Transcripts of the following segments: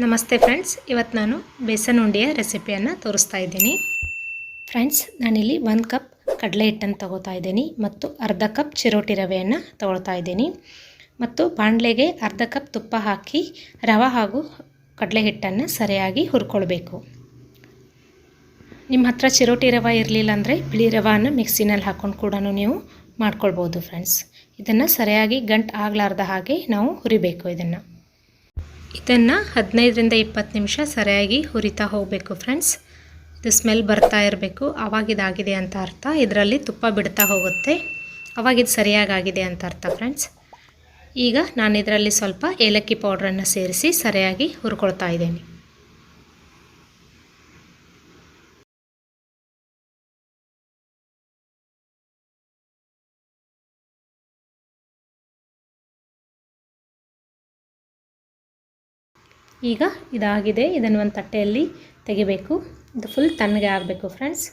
ನಮಸ್ತೆ ಫ್ರೆಂಡ್ಸ್ ಇವತ್ತು ನಾನು ಬೇಸನ್ ಉಂಡೆಯ ರೆಸಿಪಿಯನ್ನು ತೋರಿಸ್ತಾ ಇದ್ದೀನಿ. ಫ್ರೆಂಡ್ಸ್, ನಾನಿಲ್ಲಿ ಒಂದು ಕಪ್ ಕಡಲೆ ಹಿಟ್ಟನ್ನು ತಗೋತಾ ಇದ್ದೀನಿ ಮತ್ತು ಅರ್ಧ ಕಪ್ ಚಿರೋಟಿ ರವೆಯನ್ನು ತೊಗೊಳ್ತಾ ಇದ್ದೀನಿ. ಮತ್ತು ಬಾಣಲೆಗೆ ಅರ್ಧ ಕಪ್ ತುಪ್ಪ ಹಾಕಿ ರವೆ ಹಾಗೂ ಕಡಲೆ ಹಿಟ್ಟನ್ನು ಸರಿಯಾಗಿ ಹುರ್ಕೊಳ್ಬೇಕು. ನಿಮ್ಮ ಹತ್ರ ಚಿರೋಟಿ ರವೆ ಇರಲಿಲ್ಲ ಅಂದರೆ ಬಿಳಿ ರವೆಯನ್ನು ಮಿಕ್ಸಿನಲ್ಲಿ ಹಾಕ್ಕೊಂಡು ಕೂಡ ನೀವು ಮಾಡ್ಕೊಳ್ಬೋದು ಫ್ರೆಂಡ್ಸ್. ಇದನ್ನು ಸರಿಯಾಗಿ ಗಂಟು ಆಗಲಾರ್ದ ಹಾಗೆ ನಾವು ಹುರಿಬೇಕು ಇದನ್ನು. ಇದನ್ನು ಹದಿನೈದರಿಂದ ಇಪ್ಪತ್ತು ನಿಮಿಷ ಸರಿಯಾಗಿ ಹುರಿತಾ ಹೋಗಬೇಕು ಫ್ರೆಂಡ್ಸ್ ಇದು ಸ್ಮೆಲ್ ಬರ್ತಾ ಇರಬೇಕು. ಇದಾಗಿದೆ ಅಂತ ಅರ್ಥ. ಇದರಲ್ಲಿ ತುಪ್ಪ ಬಿಡ್ತಾ ಹೋಗುತ್ತೆ. ಅವಾಗಿದು ಸರಿಯಾಗಿದೆ ಅಂತ ಅರ್ಥ ಫ್ರೆಂಡ್ಸ್ ಈಗ ನಾನು ಇದರಲ್ಲಿ ಸ್ವಲ್ಪ ಏಲಕ್ಕಿ ಪೌಡ್ರನ್ನು ಸೇರಿಸಿ ಸರಿಯಾಗಿ ಹುರ್ಕೊಳ್ತಾ ಇದ್ದೀನಿ. ಈಗ ಇದಾಗಿದೆ. ಇದನ್ನು ಒಂದು ತಟ್ಟೆಯಲ್ಲಿ ತೆಗಿಬೇಕು. ಇದು ಫುಲ್ ತಣ್ಣಗೆ ಆಗಬೇಕು ಫ್ರೆಂಡ್ಸ್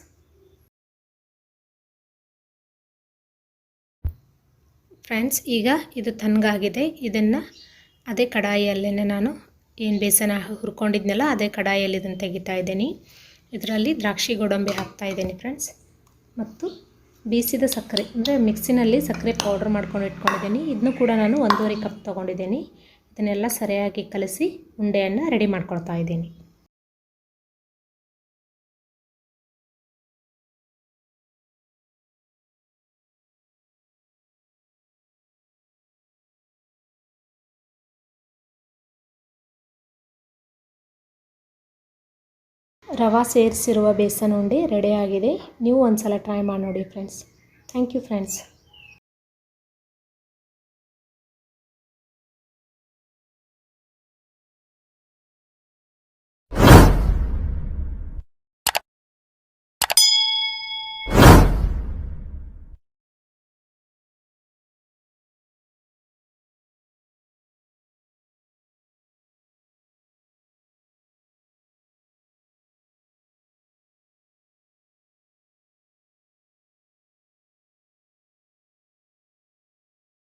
ಫ್ರೆಂಡ್ಸ್ ಈಗ ಇದು ತಣ್ಣಗಾಗಿದೆ. ಇದನ್ನು ಅದೇ ಕಡಾಯಿಯಲ್ಲೇ ನಾನು ಏನು ಬೇಸನ ಹುರ್ಕೊಂಡಿದ್ನಲ್ಲ, ಅದೇ ಕಡಾಯಿಯಲ್ಲಿ ಇದನ್ನು ತೆಗಿತಾ ಇದ್ದೀನಿ. ಇದರಲ್ಲಿ ದ್ರಾಕ್ಷಿ ಗೋಡಂಬಿ ಹಾಕ್ತಾ ಇದ್ದೀನಿ ಫ್ರೆಂಡ್ಸ್ ಮತ್ತು ಬೀಸಿದ ಸಕ್ಕರೆ, ಅಂದರೆ ಮಿಕ್ಸಿನಲ್ಲಿ ಸಕ್ಕರೆ ಪೌಡ್ರ್ ಮಾಡ್ಕೊಂಡು ಇಟ್ಕೊಂಡಿದ್ದೀನಿ. ಇದನ್ನು ಕೂಡ ನಾನು ಒಂದೂವರೆ ಕಪ್ ತೊಗೊಂಡಿದ್ದೀನಿ. ಇದನ್ನೆಲ್ಲ ಸರಿಯಾಗಿ ಕಲಸಿ ಉಂಡೆಯನ್ನು ರೆಡಿ ಮಾಡ್ಕೊಳ್ತಾ ಇದ್ದೀನಿ. ರವಾ ಸೇರಿಸಿರುವ ಬೇಸನ್ ಉಂಡೆ ರೆಡಿಯಾಗಿದೆ ನೀವು ಒಂದು ಸಲ ಟ್ರೈ ಮಾಡಿ ನೋಡಿ ಫ್ರೆಂಡ್ಸ್. Thank you friends.